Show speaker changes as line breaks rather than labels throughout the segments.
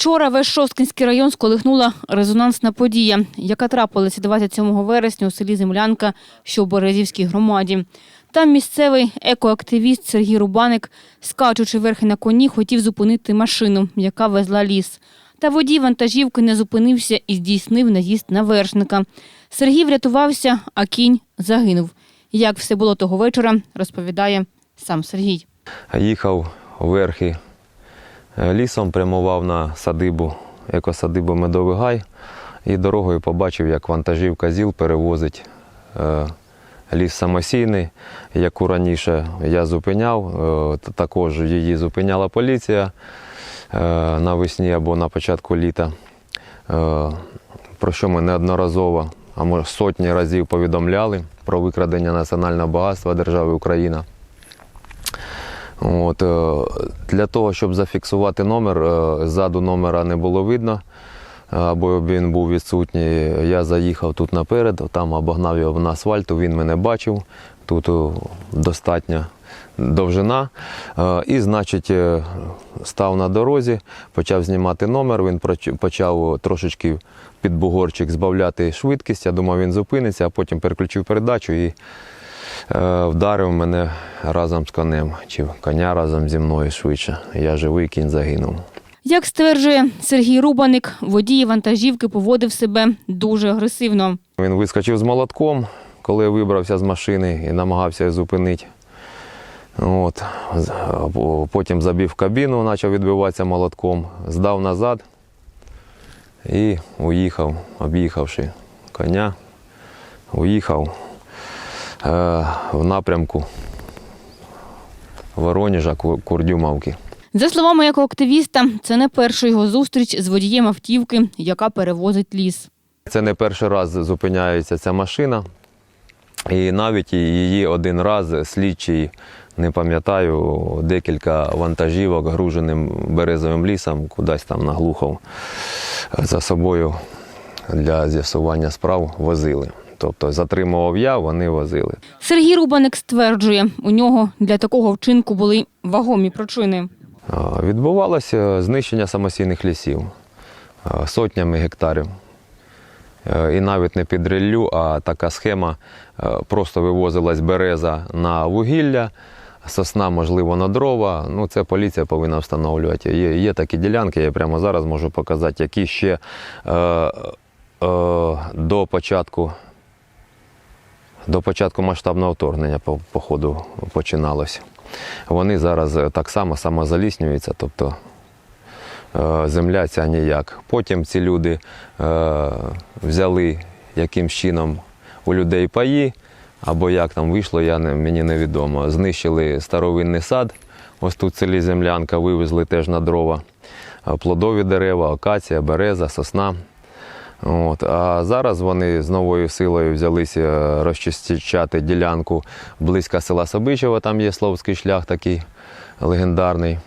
Вчора весь Шосткинський район сколихнула резонансна подія, яка трапилася 27 вересня у селі Землянка, що в Березівській громаді. Там місцевий екоактивіст Сергій Рубаник, скачучи верхи на коні, хотів зупинити машину, яка везла ліс. Та водій вантажівки не зупинився і здійснив наїзд на вершника. Сергій врятувався, а кінь загинув. Як все було того вечора, розповідає сам Сергій.
Їхав верхи лісом, прямував на садибу, екосадибу Медовий Гай, і дорогою побачив, як вантажівка ЗІЛ перевозить е, ліс самосійний, яку раніше я зупиняв. Е, Також її зупиняла поліція е, навесні або на початку літа, е, про що ми неодноразово, а може сотні разів повідомляли про викрадення національного багатства держави Україна. От, е, для того, щоб зафіксувати номер, е, ззаду номера не було видно, або він був відсутній. Я заїхав тут наперед, там обогнав його на асфальту, він мене бачив. Тут е, достатня довжина. І, значить, став на дорозі, почав знімати номер. Він почав трошечки під бугорчик збавляти швидкість. Я думав, він зупиниться, а потім переключив передачу і вдарив мене разом з конем, чи коня разом зі мною швидше. Я живий, кінь загинув.
Як стверджує Сергій Рубаник, водій вантажівки поводив себе дуже агресивно.
Він вискочив з молотком, коли вибрався з машини і намагався зупинити. От. Потім забив кабіну, почав відбиватися молотком, здав назад і уїхав, об'їхавши коня, уїхав е, в напрямку Воронежа, Ку- Курдюмовки.
За словами екоактивіста, це не перша його зустріч з водієм автівки, яка перевозить ліс.
Це не перший раз зупиняється ця машина. І навіть її один раз слідчий, не пам'ятаю, декілька вантажівок груженим березовим лісом кудись там наглухав за собою для з'ясування справ возили. Тобто затримував я, вони возили.
Сергій Рубаник стверджує, у нього для такого вчинку були вагомі причини.
Відбувалося знищення самосійних лісів сотнями гектарів. Е, І навіть не під ріллю, а така схема е, просто вивозилась береза на вугілля, сосна, можливо, на дрова. Ну, це поліція повинна встановлювати. Є, є такі ділянки, я прямо зараз можу показати, які ще е, е, до початку. До початку масштабного вторгнення, по, по ходу, починалося. Вони зараз е, так само самозаліснюються, тобто е, земля ця ніяк. Потім ці люди е, взяли якимсь чином у людей паї, або як там вийшло, я не, мені невідомо. Знищили старовинний сад, ось тут в селі Землянка, вивезли теж на дрова. Е, Плодові дерева, акація, береза, сосна. От. А зараз вони з новою силою взялися розчищати ділянку близько села Собичево, там є Словський шлях такий легендарний.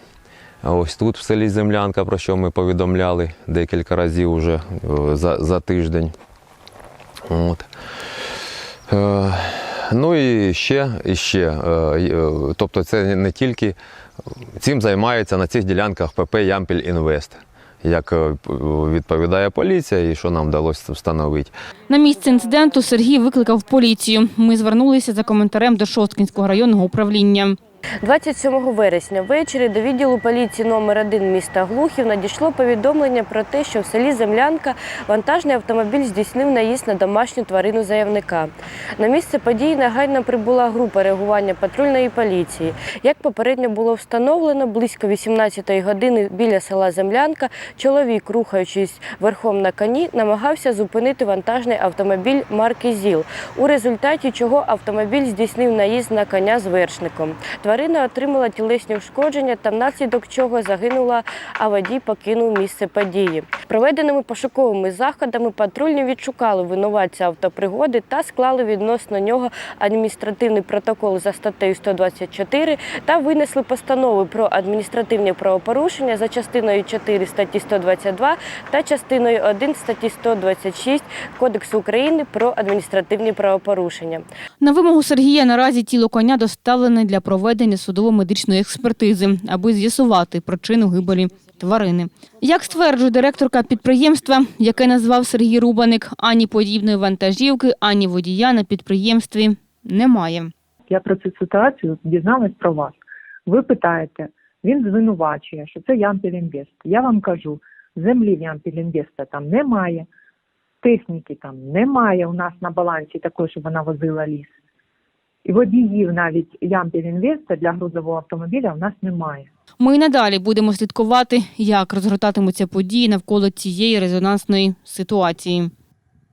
Ось тут в селі Землянка, про що ми повідомляли декілька разів вже е, за, за тиждень. От. Е, ну і ще, і ще. е, Тобто це не тільки цим займається на цих ділянках ПП Ямпіль Інвест. Як е, відповідає поліція, і що нам вдалося встановити.
На місце інциденту Сергій викликав поліцію. Ми звернулися за коментарем до Шосткінського районного управління.
27 вересня ввечері до відділу поліції номер 1 міста Глухів надійшло повідомлення про те, що в селі Землянка вантажний автомобіль здійснив наїзд на домашню тварину заявника. На місце події негайно прибула група реагування патрульної поліції. Як попередньо було встановлено, близько 18-ї години біля села Землянка чоловік, рухаючись верхом на коні, намагався зупинити вантажний автомобіль марки ЗІЛ, у результаті чого автомобіль здійснив наїзд на коня з вершником. Тварина отримала тілесні ушкодження та внаслідок чого загинула, а водій покинув місце події. Проведеними пошуковими заходами патрульні відшукали винуватця автопригоди та склали відносно нього адміністративний протокол за статтею 124 та винесли постанови про адміністративні правопорушення за частиною 4 статті 122 та частиною 1 статті 126 Кодексу України про адміністративні правопорушення.
На вимогу Сергія наразі тіло коня доставлене для проведення судово-медичної експертизи, аби з'ясувати причину гибелі тварини. Як стверджує директорка підприємства, яке назвав Сергій Рубаник, ані подібної вантажівки, ані водія на підприємстві немає.
Я про цю ситуацію дізналась про вас. Ви питаєте, він звинувачує, що це Ямпілінвест. Я вам кажу, землі в Ямпілінвеста там немає, техніки там немає у нас на балансі такої, щоб вона возила ліс. Водіїв навіть Ямпілінвеста для грузового автомобіля у нас немає.
Ми й надалі будемо слідкувати, як розгортатимуться події навколо цієї резонансної ситуації.